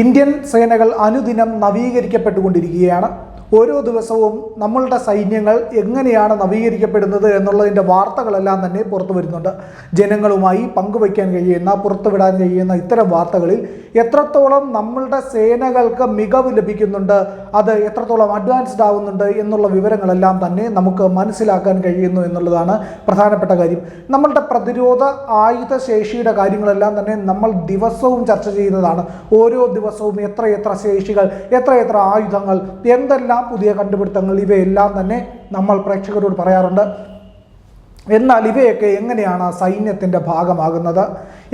Indian സേനകൾ അനുദിനം നവീകരിക്കപ്പെട്ടുകൊണ്ടിരിക്കുകയാണ്. ഓരോ ദിവസവും നമ്മളുടെ സൈന്യങ്ങൾ എങ്ങനെയാണ് നവീകരിക്കപ്പെടുന്നത് എന്നുള്ളതിന്റെ വാർത്തകളെല്ലാം തന്നെ പുറത്തു വരുന്നുണ്ട്. ജനങ്ങളുമായി പങ്കുവയ്ക്കാൻ കഴിയുന്ന പുറത്തുവിടാൻ കഴിയുന്ന ഇത്തരം വാർത്തകളിൽ എത്രത്തോളം നമ്മളുടെ സേനകൾക്ക് മികവ് ലഭിക്കുന്നുണ്ട് അത് എത്രത്തോളം അഡ്വാൻസ്ഡ് ആവുന്നുണ്ട് എന്നുള്ള വിവരങ്ങളെല്ലാം തന്നെ നമുക്ക് മനസ്സിലാക്കാൻ കഴിയുന്നു എന്നുള്ളതാണ് പ്രധാനപ്പെട്ട കാര്യം. നമ്മളുടെ പ്രതിരോധ ആയുധ ശേഷിയുടെ കാര്യങ്ങളെല്ലാം തന്നെ നമ്മൾ ദിവസവും ചർച്ച ചെയ്യുന്നതാണ്. ഓരോ ദിവസവും എത്ര എത്ര ശേഷികൾ എത്ര എത്ര ആയുധങ്ങൾ എന്തെല്ലാം പുതിയ കണ്ടുപിടുത്തങ്ങൾ ഇവയെല്ലാം തന്നെ നമ്മൾ പ്രേക്ഷകരോട് പറയാറുണ്ട്. എന്നാൽ ഇവയൊക്കെ എങ്ങനെയാണ് സൈന്യത്തിന്റെ ഭാഗമാകുന്നത്?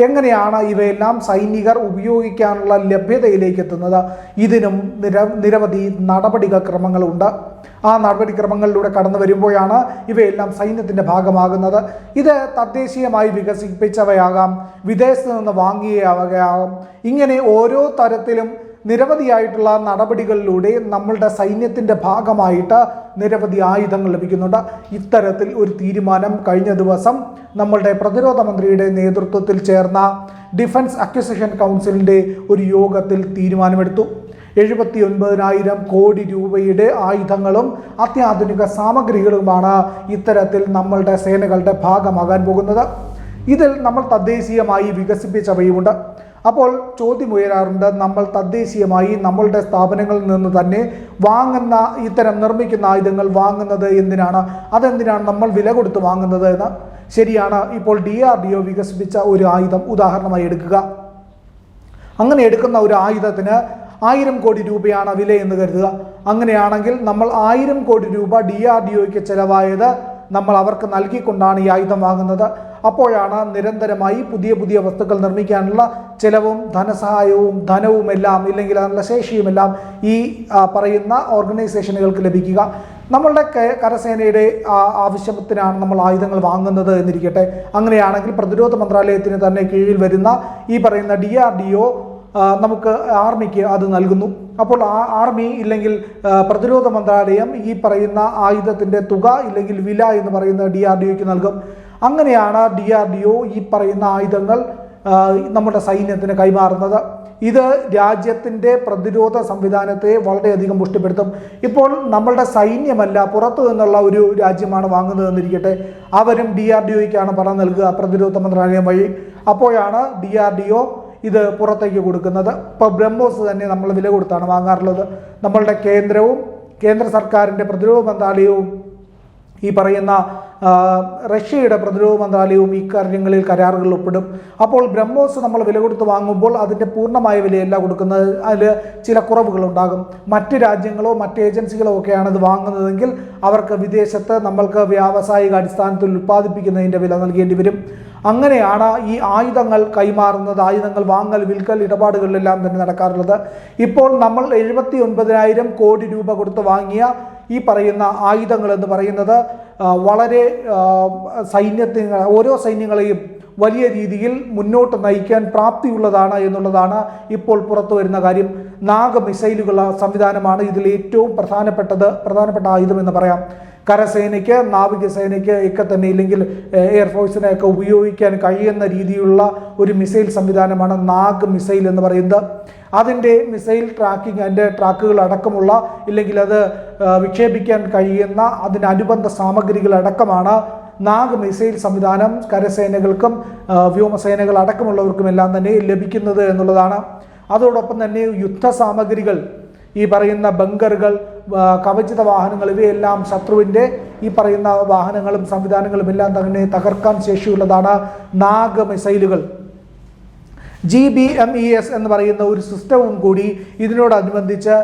എങ്ങനെയാണ് ഇവയെല്ലാം സൈനികർ ഉപയോഗിക്കാനുള്ള ലഭ്യതയിലേക്ക് എത്തുന്നത്? ഇതിനും നിര നിരവധി നടപടിക്രമങ്ങളുണ്ട് ആ നടപടിക്രമങ്ങളിലൂടെ കടന്നു വരുമ്പോഴാണ് ഇവയെല്ലാം സൈന്യത്തിന്റെ ഭാഗമാകുന്നത്. ഇത് തദ്ദേശീയമായി വികസിപ്പിച്ചവയാകാം വിദേശത്ത് നിന്ന് വാങ്ങിയവയാകാം. ഇങ്ങനെ ഓരോ തരത്തിലും നിരവധിയായിട്ടുള്ള നടപടികളിലൂടെ നമ്മളുടെ സൈന്യത്തിന്റെ ഭാഗമായിട്ട് നിരവധി ആയുധങ്ങൾ ലഭിക്കുന്നുണ്ട്. ഇത്തരത്തിൽ ഒരു തീരുമാനം കഴിഞ്ഞ ദിവസം നമ്മളുടെ പ്രതിരോധ മന്ത്രിയുടെ നേതൃത്വത്തിൽ ചേർന്ന ഡിഫൻസ് അക്വിസിഷൻ കൗൺസിലിന്റെ ഒരു യോഗത്തിൽ തീരുമാനമെടുത്തു. എഴുപത്തി ഒൻപതിനായിരം കോടി രൂപയുടെ ആയുധങ്ങളും അത്യാധുനിക സാമഗ്രികളുമാണ് ഇത്തരത്തിൽ നമ്മളുടെ സേനകളുടെ ഭാഗമാകാൻ പോകുന്നത്. ഇതിൽ നമ്മൾ തദ്ദേശീയമായി വികസിപ്പിച്ചവയുമുണ്ട്. അപ്പോൾ ചോദ്യം ഉയരാറുണ്ട് നമ്മൾ തദ്ദേശീയമായി നമ്മളുടെ സ്ഥാപനങ്ങളിൽ നിന്ന് തന്നെ വാങ്ങുന്ന ഇത്തരം നിർമ്മിക്കുന്ന ആയുധങ്ങൾ വാങ്ങുന്നത് എന്തിനാണ്? അതെന്തിനാണ് നമ്മൾ വില കൊടുത്ത് വാങ്ങുന്നത് എന്ന്? ശരിയാണ്. ഇപ്പോൾ ഡി ആർ ഡി ഒ വികസിപ്പിച്ച ഒരു ആയുധം ഉദാഹരണമായി എടുക്കുക. അങ്ങനെ എടുക്കുന്ന ഒരു ആയുധത്തിന് ആയിരം കോടി രൂപയാണ് വില എന്ന് കരുതുക. അങ്ങനെയാണെങ്കിൽ നമ്മൾ ആയിരം കോടി രൂപ ഡി ആർ ഡി ഒക്ക് ചിലവായത് നമ്മൾ അവർക്ക് നൽകിക്കൊണ്ടാണ് ഈ ആയുധം വാങ്ങുന്നത്. അപ്പോഴാണ് നിരന്തരമായി പുതിയ പുതിയ വസ്തുക്കൾ നിർമ്മിക്കാനുള്ള ചിലവും ധനസഹായവും ധനവും എല്ലാം ഇല്ലെങ്കിൽ അതിനുള്ള ശേഷിയുമെല്ലാം ഈ പറയുന്ന ഓർഗനൈസേഷനുകൾക്ക് ലഭിക്കുക. നമ്മളുടെ കരസേനയുടെ ആവശ്യത്തിനാണ് നമ്മൾ ആയുധങ്ങൾ വാങ്ങുന്നത് എന്നിരിക്കട്ടെ. അങ്ങനെയാണെങ്കിൽ പ്രതിരോധ മന്ത്രാലയത്തിന് തന്നെ കീഴിൽ വരുന്ന ഈ പറയുന്ന ഡി ആർ ഡി ഒ നമുക്ക് ആർമിക്ക് അത് നൽകുന്നു. അപ്പോൾ ആ ആർമി ഇല്ലെങ്കിൽ പ്രതിരോധ മന്ത്രാലയം ഈ പറയുന്ന ആയുധത്തിന്റെ തുക ഇല്ലെങ്കിൽ വില എന്ന് പറയുന്ന ഡി ആർ ഡി ഒക്ക് നൽകും. അങ്ങനെയാണ് ഡി ആർ ഡി ഒ ഈ പറയുന്ന ആയുധങ്ങൾ നമ്മുടെ സൈന്യത്തിന് കൈമാറുന്നത്. ഇത് രാജ്യത്തിന്റെ പ്രതിരോധ സംവിധാനത്തെ വളരെയധികം പുഷ്ടിപ്പെടുത്തും. ഇപ്പോൾ നമ്മളുടെ സൈന്യമല്ല പുറത്തു നിന്നുള്ള ഒരു രാജ്യമാണ് വാങ്ങുന്നതെന്നിരിക്കട്ടെ. അവരും ഡി ആർ ഡി ഒയ്ക്കാണ് പണം നൽകുക പ്രതിരോധ മന്ത്രാലയം വഴി. അപ്പോഴാണ് ഡി ആർ ഡി ഒ ഇത് പുറത്തേക്ക് കൊടുക്കുന്നത്. ഇപ്പോൾ ബ്രഹ്മോസ് തന്നെ നമ്മൾ വില കൊടുത്താണ് വാങ്ങാറുള്ളത്. നമ്മളുടെ കേന്ദ്രവും കേന്ദ്ര സർക്കാരിന്റെ പ്രതിരോധ മന്ത്രാലയവും ഈ പറയുന്ന റഷ്യയുടെ പ്രതിരോധ മന്ത്രാലയവും ഈ കാര്യങ്ങളിൽ കരാറുകളിൽ ഒപ്പിടും. അപ്പോൾ ബ്രഹ്മോസ് നമ്മൾ വില കൊടുത്ത് വാങ്ങുമ്പോൾ അതിന്റെ പൂർണമായ വിലയല്ല കൊടുക്കുന്നത്. അതിൽ ചില കുറവുകളുണ്ടാകും. മറ്റ് രാജ്യങ്ങളോ മറ്റ് ഏജൻസികളോ ഒക്കെയാണ് ഇത് വാങ്ങുന്നതെങ്കിൽ അവർക്ക് വിദേശത്ത് നമ്മൾക്ക് വ്യാവസായിക അടിസ്ഥാനത്തിൽ ഉൽപ്പാദിപ്പിക്കുന്നതിന്റെ വില നൽകേണ്ടി വരും. അങ്ങനെയാണ് ഈ ആയുധങ്ങൾ കൈമാറുന്നത്. ആയുധങ്ങൾ വാങ്ങൽ വിൽക്കൽ ഇടപാടുകളിലെല്ലാം തന്നെ നടക്കാറുള്ളത്. ഇപ്പോൾ നമ്മൾ എഴുപത്തി ഒൻപതിനായിരം കോടി രൂപ കൊടുത്ത് വാങ്ങിയ ഈ പറയുന്ന ആയുധങ്ങൾ എന്ന് പറയുന്നത് വളരെ സൈന്യത്തിന് ഓരോ സൈന്യങ്ങളെയും വലിയ രീതിയിൽ മുന്നോട്ട് നയിക്കാൻ പ്രാപ്തിയുള്ളതാണ് എന്നുള്ളതാണ് ഇപ്പോൾ പുറത്തു വരുന്ന കാര്യം. നാഗ മിസൈലുകൾ സംവിധാനമാണ് ഇതിൽ ഏറ്റവും പ്രധാനപ്പെട്ടത് പ്രധാനപ്പെട്ട ആയുധം എന്ന് പറയാം. കരസേനയ്ക്ക് നാവികസേനയ്ക്ക് ഒക്കെ തന്നെ ഇല്ലെങ്കിൽ എയർഫോഴ്സിനെയൊക്കെ ഉപയോഗിക്കാൻ കഴിയുന്ന രീതിയിലുള്ള ഒരു മിസൈൽ സംവിധാനമാണ് നാഗ് മിസൈൽ എന്ന് പറയുന്നത്. അതിന്റെ മിസൈൽ ട്രാക്കിംഗ് അതിന്റെ ട്രാക്കുകൾ അടക്കമുള്ള ഇല്ലെങ്കിൽ അത് വിക്ഷേപിക്കാൻ കഴിയുന്ന അതിനനുബന്ധ സാമഗ്രികൾ അടക്കമാണ് നാഗ് മിസൈൽ സംവിധാനം കരസേനകൾക്കും വ്യോമസേനകൾ അടക്കമുള്ളവർക്കും എല്ലാം തന്നെ ലഭിക്കുന്നത് എന്നുള്ളതാണ്. അതോടൊപ്പം തന്നെ യുദ്ധ സാമഗ്രികൾ ഈ പറയുന്ന ബങ്കറുകൾ കവചിത വാഹനങ്ങൾ ഇവയെല്ലാം ശത്രുവിന്റെ ഈ പറയുന്ന വാഹനങ്ങളും സംവിധാനങ്ങളും എല്ലാം തന്നെ തകർക്കാൻ ശേഷിയുള്ളതാണ് നാഗ് മിസൈലുകൾ G B M E S എന്ന് പറയുന്ന ഒരു സിസ്റ്റവും കൂടി ഇതിനോടനുബന്ധിച്ച്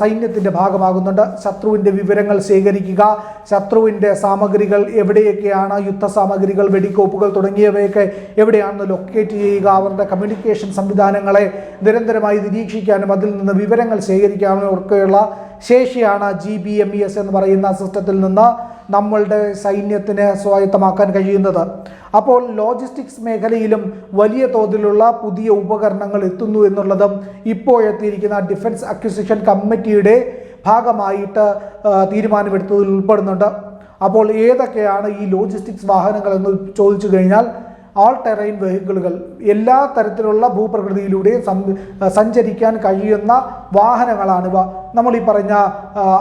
സൈന്യത്തിന്റെ ഭാഗമാകുന്നുണ്ട്. ശത്രുവിന്റെ വിവരങ്ങൾ ശേഖരിക്കുക ശത്രുവിന്റെ സാമഗ്രികൾ എവിടെയൊക്കെയാണ് യുദ്ധ സാമഗ്രികൾ വെടിക്കോപ്പുകൾ തുടങ്ങിയവയൊക്കെ എവിടെയാണെന്ന് ലൊക്കേറ്റ് ചെയ്യുക അവരുടെ കമ്മ്യൂണിക്കേഷൻ സംവിധാനങ്ങളെ നിരന്തരമായി നിരീക്ഷിക്കാനും അതിൽ നിന്ന് വിവരങ്ങൾ ശേഖരിക്കാനും ഒക്കെയുള്ള ശേഷിയാണ് G B M E S എന്ന് പറയുന്ന സിസ്റ്റത്തിൽ നിന്ന് നമ്മളുടെ സൈന്യത്തിന് സ്വായത്തമാക്കാൻ കഴിയുന്നത്. അപ്പോൾ ലോജിസ്റ്റിക്സ് മേഖലയിലും വലിയ തോതിലുള്ള പുതിയ ഉപകരണങ്ങൾ എത്തുന്നു എന്നുള്ളതും ഇപ്പോഴെത്തിയിരിക്കുന്ന ഡിഫൻസ് അക്വിസിഷൻ കമ്മിറ്റിയുടെ ഭാഗമായിട്ട് തീരുമാനമെടുത്തതിൽ ഉൾപ്പെടുന്നുണ്ട്. അപ്പോൾ ഏതൊക്കെയാണ് ഈ ലോജിസ്റ്റിക്സ് വാഹനങ്ങൾ എന്ന് ചോദിച്ചു കഴിഞ്ഞാൽ ആൾ ടെറൈൻ വെഹിക്കിളുകൾ എല്ലാ തരത്തിലുള്ള ഭൂപ്രകൃതിയിലൂടെയും സഞ്ചരിക്കാൻ കഴിയുന്ന വാഹനങ്ങളാണിവ. നമ്മൾ ഈ പറഞ്ഞ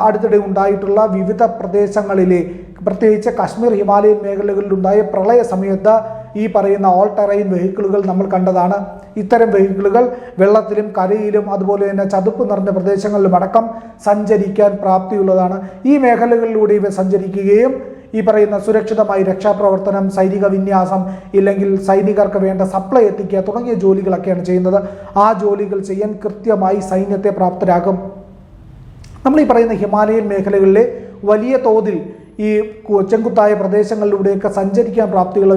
അടുത്തിടെ ഉണ്ടായിട്ടുള്ള വിവിധ പ്രദേശങ്ങളിലെ പ്രത്യേകിച്ച് കാശ്മീർ ഹിമാലയൻ മേഖലകളിലുണ്ടായ പ്രളയ സമയത്ത് ഈ പറയുന്ന ഓൾ ടെറൈൻ വെഹിക്കിളുകൾ നമ്മൾ കണ്ടതാണ്. ഇത്തരം വെഹിക്കിളുകൾ വെള്ളത്തിലും കരയിലും അതുപോലെ തന്നെ ചതുപ്പ് നിറഞ്ഞ പ്രദേശങ്ങളിലും അടക്കം സഞ്ചരിക്കാൻ പ്രാപ്തിയുള്ളതാണ്. ഈ മേഖലകളിലൂടെ ഇവ സഞ്ചരിക്കുകയും ഈ പറയുന്ന സുരക്ഷിതമായി രക്ഷാപ്രവർത്തനം സൈനിക വിന്യാസം ഇല്ലെങ്കിൽ സൈനികർക്ക് വേണ്ട സപ്ലൈ എത്തിക്കുക തുടങ്ങിയ ജോലികളൊക്കെയാണ് ചെയ്യുന്നത്. ആ ജോലികൾ ചെയ്യാൻ കൃത്യമായി സൈന്യത്തെ പ്രാപ്തരാകും നമ്മൾ ഈ പറയുന്ന ഹിമാലയൻ മേഖലകളിലെ വലിയ തോതിൽ ഈ ചെങ്കുത്തായ പ്രദേശങ്ങളിലൂടെയൊക്കെ സഞ്ചരിക്കാൻ പ്രാപ്തിയുള്ള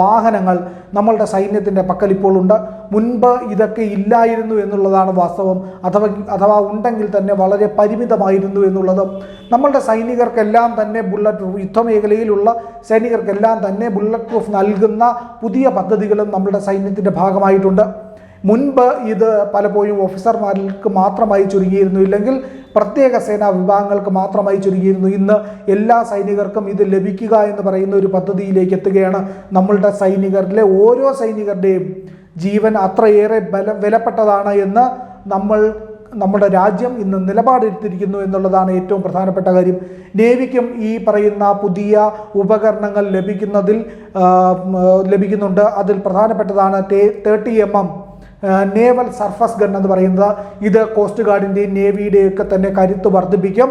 വാഹനങ്ങൾ നമ്മളുടെ സൈന്യത്തിന്റെ പക്കൽ ഇപ്പോൾ ഉണ്ട്. മുൻപ് ഇതൊക്കെ ഇല്ലായിരുന്നു എന്നുള്ളതാണ് വാസ്തവം. അഥവാ അഥവാ ഉണ്ടെങ്കിൽ തന്നെ വളരെ പരിമിതമായിരുന്നു എന്നുള്ളതും. നമ്മളുടെ സൈനികർക്കെല്ലാം തന്നെ ബുള്ളറ്റ് പ്രൂഫ് യുദ്ധമേഖലയിലുള്ള സൈനികർക്കെല്ലാം തന്നെ ബുള്ളറ്റ് പ്രൂഫ് നൽകുന്ന പുതിയ പദ്ധതികളും നമ്മളുടെ സൈന്യത്തിന്റെ ഭാഗമായിട്ടുണ്ട്. മുൻപ് ഇത് പലപ്പോഴും ഓഫീസർമാർക്ക് മാത്രമായി ചുരുങ്ങിയിരുന്നു. ഇല്ലെങ്കിൽ പ്രത്യേക സേനാ വിഭാഗങ്ങൾക്ക് മാത്രമായി ചുരുങ്ങിയിരുന്നു. ഇന്ന് എല്ലാ സൈനികർക്കും ഇത് ലഭിക്കുക എന്ന് പറയുന്ന ഒരു പദ്ധതിയിലേക്ക് എത്തുകയാണ് നമ്മളുടെ സൈനികരിലെ ഓരോ സൈനികരുടെയും ജീവൻ അത്രയേറെ ബല വിലപ്പെട്ടതാണ് എന്ന് നമ്മൾ നമ്മുടെ രാജ്യം ഇന്ന് നിലപാടെടുത്തിരിക്കുന്നു എന്നുള്ളതാണ് ഏറ്റവും പ്രധാനപ്പെട്ട കാര്യം. നേവിക്കും ഈ പറയുന്ന പുതിയ ഉപകരണങ്ങൾ ലഭിക്കുന്നതിൽ ലഭിക്കുന്നുണ്ട്. അതിൽ പ്രധാനപ്പെട്ടതാണ് thirty M M naval surface gun എന്ന് പറയുന്നത് ഇത് കോസ്റ്റ് ഗാർഡിന്റെയും നേവിയുടെയൊക്കെ തന്നെ കരുത്ത് വർദ്ധിപ്പിക്കും.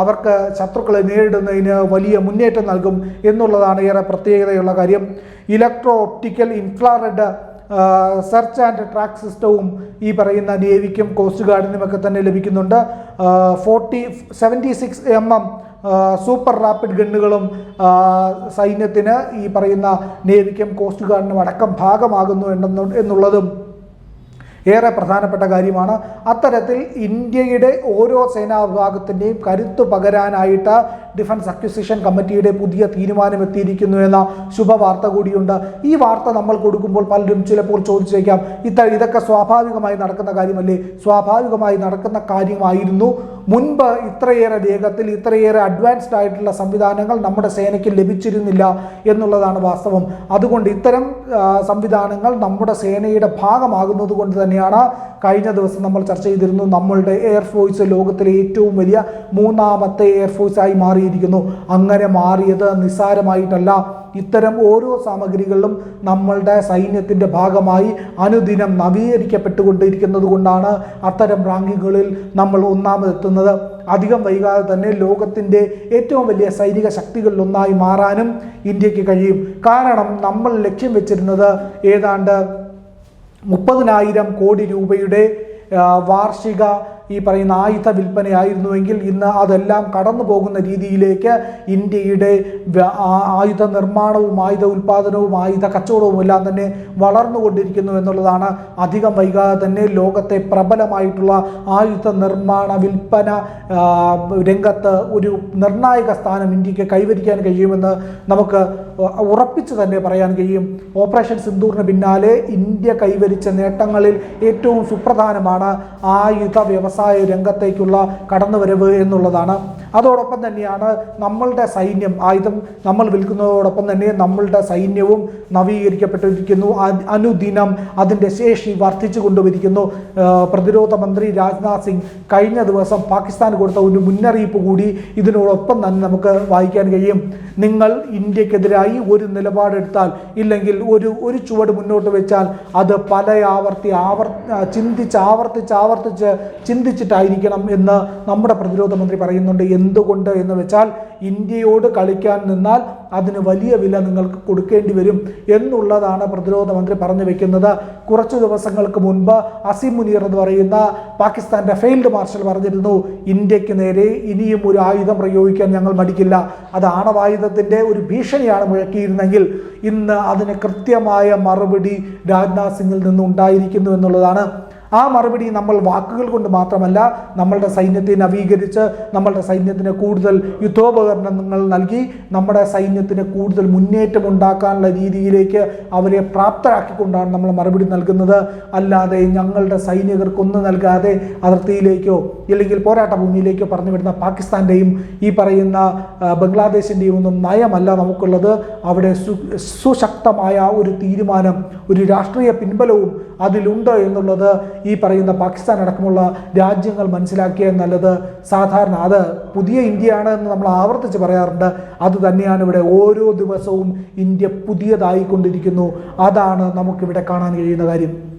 അവർക്ക് ശത്രുക്കളെ നേരിടുന്നതിന് വലിയ മുന്നേറ്റം നൽകും എന്നുള്ളതാണ് ഏറെ പ്രത്യേകതയുള്ള കാര്യം. Electro optical infrared search and track സിസ്റ്റവും ഈ പറയുന്ന നേവിക്കും കോസ്റ്റ് ഗാർഡിനും ഒക്കെ തന്നെ ലഭിക്കുന്നുണ്ട്. Forty seventy six M M super rapid ഗണ്ണുകളും സൈന്യത്തിന് ഈ പറയുന്ന നേവിക്കും കോസ്റ്റ് ഗാർഡിനും അടക്കം ഭാഗമാകുന്നു എന്നുള്ളതും ഏറെ പ്രധാനപ്പെട്ട കാര്യമാണ്. അത്തരത്തിൽ ഇന്ത്യയുടെ ഓരോ സേനാ വിഭാഗത്തിന്റെയും കരുത്തു പകരാനായിട്ട് ഡിഫൻസ് അക്വിസിഷൻ കമ്മിറ്റിയുടെ പുതിയ തീരുമാനം എത്തിയിരിക്കുന്നു എന്ന ശുഭവാർത്ത കൂടിയുണ്ട്. ഈ വാർത്ത നമ്മൾ കൊടുക്കുമ്പോൾ പലരും ചിലപ്പോൾ ചോദിച്ചേക്കാം ഇത്ത ഇതൊക്കെ സ്വാഭാവികമായി നടക്കുന്ന കാര്യമല്ലേ? സ്വാഭാവികമായി നടക്കുന്ന കാര്യമായിരുന്നു. മുൻപ് ഇത്രയേറെ വേഗത്തിൽ ഇത്രയേറെ അഡ്വാൻസ്ഡ് ആയിട്ടുള്ള സംവിധാനങ്ങൾ നമ്മുടെ സേനയ്ക്ക് ലഭിച്ചിരുന്നില്ല എന്നുള്ളതാണ് വാസ്തവം. അതുകൊണ്ട് ഇത്തരം സംവിധാനങ്ങൾ നമ്മുടെ സേനയുടെ ഭാഗമാകുന്നത് കൊണ്ട് തന്നെയാണ്. കഴിഞ്ഞ ദിവസം നമ്മൾ ചർച്ച ചെയ്തിരുന്നു നമ്മളുടെ എയർഫോഴ്സ് ലോകത്തിലെ ഏറ്റവും വലിയ മൂന്നാമത്തെ എയർഫോഴ്സായി മാറിയിരിക്കുന്നു. അങ്ങനെ മാറിയത് നിസ്സാരമായിട്ടല്ല. ഇത്തരം ഓരോ സാമഗ്രികളിലും നമ്മളുടെ സൈന്യത്തിന്റെ ഭാഗമായി അനുദിനം നവീകരിക്കപ്പെട്ടുകൊണ്ടിരിക്കുന്നത് കൊണ്ടാണ് അത്തരം റാങ്കിങ്ങുകളിൽ നമ്മൾ ഒന്നാമതെത്തുന്നത് അധികം വൈകാതെ തന്നെ ലോകത്തിന്റെ ഏറ്റവും വലിയ സൈനിക ശക്തികളിലൊന്നായി മാറാനും ഇന്ത്യയ്ക്ക് കഴിയും. കാരണം നമ്മൾ ലക്ഷ്യം വെച്ചിരുന്നത് ഏതാണ്ട് മുപ്പതിനായിരം കോടി രൂപയുടെ വാർഷിക ഈ പറയുന്ന ആയുധ വിൽപ്പനയായിരുന്നുവെങ്കിൽ ഇന്ന് അതെല്ലാം കടന്നു പോകുന്ന രീതിയിലേക്ക് ഇന്ത്യയുടെ ആയുധ നിർമ്മാണവും ആയുധ ഉൽപാദനവും ആയുധ കച്ചവടവും എല്ലാം തന്നെ വളർന്നുകൊണ്ടിരിക്കുന്നു എന്നുള്ളതാണ് അധികം വൈകാതെ തന്നെ ലോകത്തെ പ്രബലമായിട്ടുള്ള ആയുധ നിർമ്മാണ വിൽപ്പന രംഗത്ത് ഒരു നിർണായക സ്ഥാനം ഇന്ത്യയ്ക്ക് കൈവരിക്കാൻ കഴിയുമെന്ന് നമുക്ക് ഉറപ്പിച്ചു തന്നെ പറയാൻ കഴിയും. ഓപ്പറേഷൻ സിന്ദൂറിന് പിന്നാലെ ഇന്ത്യ കൈവരിച്ച നേട്ടങ്ങളിൽ ഏറ്റവും സുപ്രധാനമാണ് ആയുധ വ്യവസായ. രംഗത്തേക്കുള്ള കടന്നുവരവ് എന്നുള്ളതാണ്. അതോടൊപ്പം തന്നെയാണ് നമ്മളുടെ സൈന്യം ആയുധം നമ്മൾ വിൽക്കുന്നതോടൊപ്പം തന്നെ നമ്മളുടെ സൈന്യവും നവീകരിക്കപ്പെട്ടിരിക്കുന്നു. അനുദിനം അതിന്റെ ശേഷി വർദ്ധിച്ചു കൊണ്ടുവരിക്കുന്നു. പ്രതിരോധ മന്ത്രി രാജ്നാഥ് സിംഗ് കഴിഞ്ഞ ദിവസം പാകിസ്ഥാൻ കൊടുത്ത ഒരു മുന്നറിയിപ്പ് കൂടി ഇതിനോടൊപ്പം തന്നെ നമുക്ക് വായിക്കാൻ കഴിയും. നിങ്ങൾ ഇന്ത്യക്കെതിരായി ഒരു നിലപാടെടുത്താൽ ഇല്ലെങ്കിൽ ഒരു ഒരു ചുവട് മുന്നോട്ട് വെച്ചാൽ അത് പല ആവർത്തി ആവർ ചിന്തിച്ച് ആവർത്തിച്ച് ആവർത്തിച്ച് ചിന്തിച്ചിട്ടായിരിക്കണം എന്ന് നമ്മുടെ പ്രതിരോധ മന്ത്രി പറയുന്നുണ്ട്. എന്തുകൊണ്ട് എന്ന് വെച്ചാൽ ഇന്ത്യയോട് കളിക്കാൻ നിന്നാൽ അതിന് വലിയ വില നിങ്ങൾക്ക് കൊടുക്കേണ്ടി വരും എന്നുള്ളതാണ് പ്രതിരോധ മന്ത്രി പറഞ്ഞു വെക്കുന്നത്. കുറച്ച് ദിവസങ്ങൾക്ക് മുൻപ് അസിം മുനീർ എന്ന് പറയുന്ന പാകിസ്ഥാന്റെ ഫെയിൽഡ് മാർഷൽ പറഞ്ഞിരുന്നു ഇന്ത്യയ്ക്ക് നേരെ ഇനിയും ഒരു ആയുധം പ്രയോഗിക്കാൻ ഞങ്ങൾ മടിക്കില്ല. അത് ആണവായുധത്തിന്റെ ഒരു ഭീഷണിയാണ് മുഴക്കിയിരുന്നെങ്കിൽ ഇന്ന് അതിന് കൃത്യമായ മറുപടി രാജ്നാഥ് സിംഗിൽ നിന്ന് ഉണ്ടായിരിക്കുന്നു എന്നുള്ളതാണ് ആ മറുപടി നമ്മൾ വാക്കുകൾ കൊണ്ട് മാത്രമല്ല നമ്മളുടെ സൈന്യത്തെ നവീകരിച്ച് നമ്മളുടെ സൈന്യത്തിന് കൂടുതൽ യുദ്ധോപകരണങ്ങൾ നൽകി നമ്മുടെ സൈന്യത്തിന് കൂടുതൽ മുന്നേറ്റം ഉണ്ടാക്കാനുള്ള രീതിയിലേക്ക് അവരെ പ്രാപ്തരാക്കിക്കൊണ്ടാണ് നമ്മൾ മറുപടി നൽകുന്നത്. അല്ലാതെ ഞങ്ങളുടെ സൈനികർക്കൊന്നും നൽകാതെ അതിർത്തിയിലേക്കോ ഇല്ലെങ്കിൽ പോരാട്ട ഭൂമിയിലേക്കോ പറഞ്ഞു വിടുന്ന പാകിസ്ഥാന്റെയും ഈ പറയുന്ന ബംഗ്ലാദേശിന്റെയും ഒന്നും നയമല്ല നമുക്കുള്ളത്. അവിടെ സുശക്തമായ ഒരു തീരുമാനം ഒരു രാഷ്ട്രീയ പിൻബലവും അതിലുണ്ട് എന്നുള്ളത് ഈ പറയുന്ന പാകിസ്ഥാൻ അടക്കമുള്ള രാജ്യങ്ങൾ മനസ്സിലാക്കിയ നല്ലത്. സാധാരണ അത് പുതിയ ഇന്ത്യയാണ് എന്ന് നമ്മൾ ആവർത്തിച്ച് പറയാറുണ്ട്. അത് തന്നെയാണ് ഇവിടെ ഓരോ ദിവസവും ഇന്ത്യ പുതിയതായിക്കൊണ്ടിരിക്കുന്നു. അതാണ് നമുക്കിവിടെ കാണാൻ കഴിയുന്ന കാര്യം.